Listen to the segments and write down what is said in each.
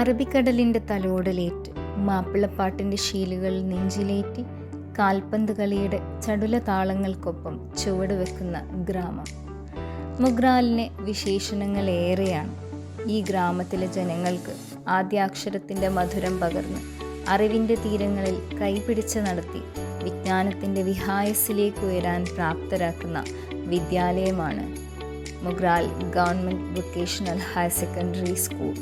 അറബിക്കടലിന്റെ തലോടലേറ്റ് മാപ്പിളപ്പാട്ടിന്റെ ശീലുകൾ നെഞ്ചിലേറ്റി കാൽപന്ത് കളിയുടെ ചടുല താളങ്ങൾക്കൊപ്പം ചുവട് വെക്കുന്ന ഗ്രാമം. മുഗ്രാലിന് വിശേഷണങ്ങൾ ഏറെയാണ് ഈ ഗ്രാമത്തിലെ ജനങ്ങൾക്ക് ആദ്യാക്ഷരത്തിന്റെ മധുരം പകർന്ന് അറിവിന്റെ തീരങ്ങളിൽ കൈപിടിച്ച് നടത്തി വിജ്ഞാനത്തിന്റെ വിഹായസിലേക്ക് ഉയരാൻ പ്രാപ്തരാക്കുന്ന വിദ്യാലയമാണ് Mugral government vocational higher secondary school.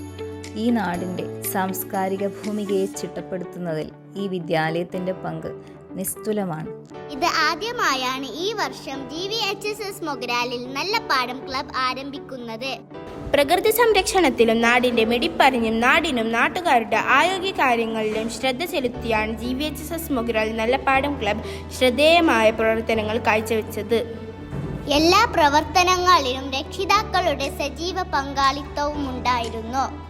ഈ നാടിന്റെ സാംസ്കാരിക ഭൂമികയെ ചിട്ടപ്പെടുത്തുന്നതിൽ ഈ വിദ്യാലയത്തിന്റെ പങ്ക് നിസ്തുലമാണ്. ഇത് ആദ്യമായാണ് ഈ വർഷം G V H S S മൊഗ്രാലിൽ നല്ല പാഠം ക്ലബ് ആരംഭിക്കുന്നത്. പ്രകൃതി സംരക്ഷണത്തിലും നാടിന്റെ മിടിപ്പറിഞ്ഞും നാടിനും നാട്ടുകാരുടെ ആരോഗ്യ കാര്യങ്ങളിലും ശ്രദ്ധ ചെലുത്തിയാണ് G V H S S Mogral Nallappadam club ശ്രദ്ധേയമായ പ്രവർത്തനങ്ങൾ കാഴ്ചവെച്ചത്. എല്ലാ പ്രവർത്തനങ്ങളിലും രക്ഷിതാക്കളുടെ സജീവ പങ്കാളിത്തവും ഉണ്ടായിരുന്നു.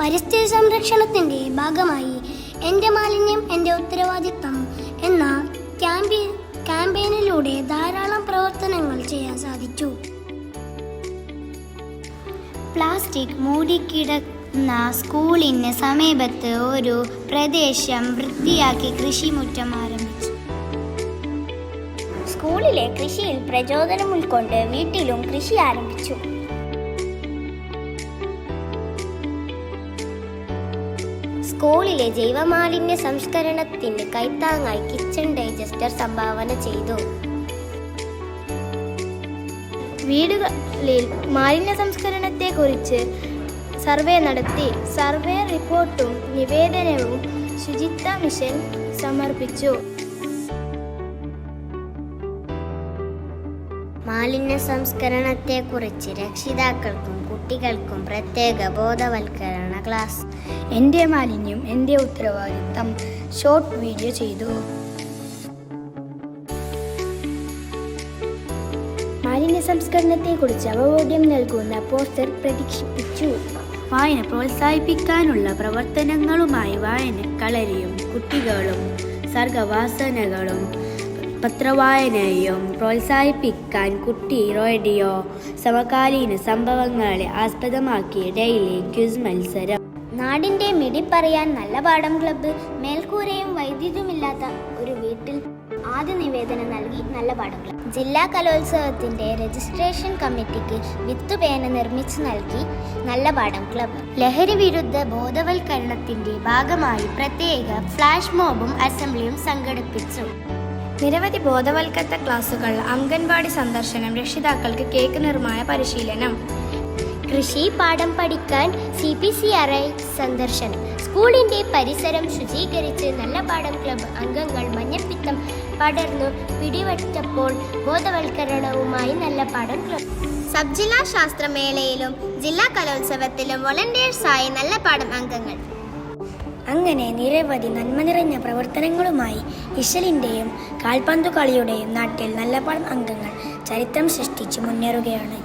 പരിസ്ഥിതി സംരക്ഷണത്തിന്റെ ഭാഗമായി എന്റെ മാലിന്യം എന്റെ ഉത്തരവാദിത്തം എന്ന ക്യാമ്പയിൻ ക്യാമ്പയിനിലൂടെ ധാരാളം പ്രവർത്തനങ്ങൾ ചെയ്യാൻ സാധിച്ചു. പ്ലാസ്റ്റിക് മൂടിക്കിടന്ന സ്കൂളിന് സമീപത്ത് ഒരു പ്രദേശം വൃത്തിയാക്കി കൃഷിമുറ്റം ആരംഭിച്ചു. സ്കൂളിലെ കൃഷിയിൽ പ്രചോദനം ഉൾക്കൊണ്ട് വീട്ടിലും കൃഷി ആരംഭിച്ചു. സ്കൂളിലെ ജൈവമാലിന്യ സംസ്കരണത്തിന് കൈത്താങ്ങായി കിച്ചൺ ഡൈജസ്റ്റർ സംഭാവന ചെയ്തു. വീടുകളിൽ മാലിന്യ സംസ്കരണത്തെക്കുറിച്ച് സർവേ നടത്തി സർവേ റിപ്പോർട്ടും നിവേദനവും ശുചിത്വ മിഷൻ സമർപ്പിച്ചു. മാലിന്യ സംസ്കരണത്തെക്കുറിച്ച് രക്ഷിതാക്കൾക്കും കുട്ടികൾക്കും പ്രത്യേക ബോധവൽക്കരണ ക്ലാസ്. എന്റെ മാലിന്യം എന്റെ ഉത്തരവാദിത്തം. ഷോർട്ട് വീഡിയോ ചെയ്തു. മാലിന്യ സംസ്കരണത്തെക്കുറിച്ച് അവബോധ്യം നൽകുന്ന പോസ്റ്റർ പ്രതീക്ഷിപ്പിച്ചു. വായന പ്രോത്സാഹിപ്പിക്കാനുള്ള പ്രവർത്തനങ്ങളുമായി വായന കളരിയും കുട്ടികളും സർഗവാസനകളും പത്രവായനയും പ്രോത്സാഹിപ്പിക്കാൻ കുട്ടി റേഡിയോ സമകാലീന സംഭവങ്ങളെ ആസ്പദമാക്കി ഡെയിലി ക്യൂസ് മത്സരം. നാടിന്റെ മിടിപ്പറിയാൻ നല്ല പാഠം ക്ലബ്ബ് മേൽക്കൂരയും വൈദ്യുതിയുമില്ലാത്ത ഒരു വീട്ടിൽ ആദ്യ നിവേദനം നൽകി നല്ല പാഠം ക്ലബ്ബ്. ജില്ലാ കലോത്സവത്തിന്റെ രജിസ്ട്രേഷൻ കമ്മിറ്റിക്ക് വിത്തുപേന നിർമ്മിച്ചു നൽകി നല്ല പാഠം ക്ലബ്ബ്. ലഹരി വിരുദ്ധ ബോധവൽക്കരണത്തിന്റെ ഭാഗമായി പ്രത്യേക ഫ്ലാഷ് മോബും അസംബ്ലിയും സംഘടിപ്പിച്ചു. നിരവധി ബോധവൽക്കരണ ക്ലാസുകൾ അംഗൻവാടി സന്ദർശനം രക്ഷിതാക്കൾക്ക് കേക്ക് നിർമ്മാണ പരിശീലനം. കൃഷി പാഠം പഠിക്കാൻ C P C R I സന്ദർശനം. സ്കൂളിന്റെ പരിസരം ശുചീകരിച്ച് നല്ല പാഠം ക്ലബ്ബ് അംഗങ്ങൾ മഞ്ഞപ്പിത്തം പടർന്നു പിടിവെട്ടപ്പോൾ ബോധവൽക്കരണവുമായി നല്ല പാഠം ക്ലബ്ബ് സബ് ജില്ലാ ശാസ്ത്രമേളയിലും ജില്ലാ കലോത്സവത്തിലും വോളണ്ടിയേഴ്സായി നല്ല പാഠം അംഗങ്ങൾ. അങ്ങനെ നിരവധി നന്മ നിറഞ്ഞ പ്രവർത്തനങ്ങളുമായി ഇശലിന്റെയും കാൽപന്തു കളിയുടെയും നാട്ടിൽ നല്ലപാടം അംഗങ്ങൾ ചരിത്രം സൃഷ്ടിച്ച് മുന്നേറുകയാണ്.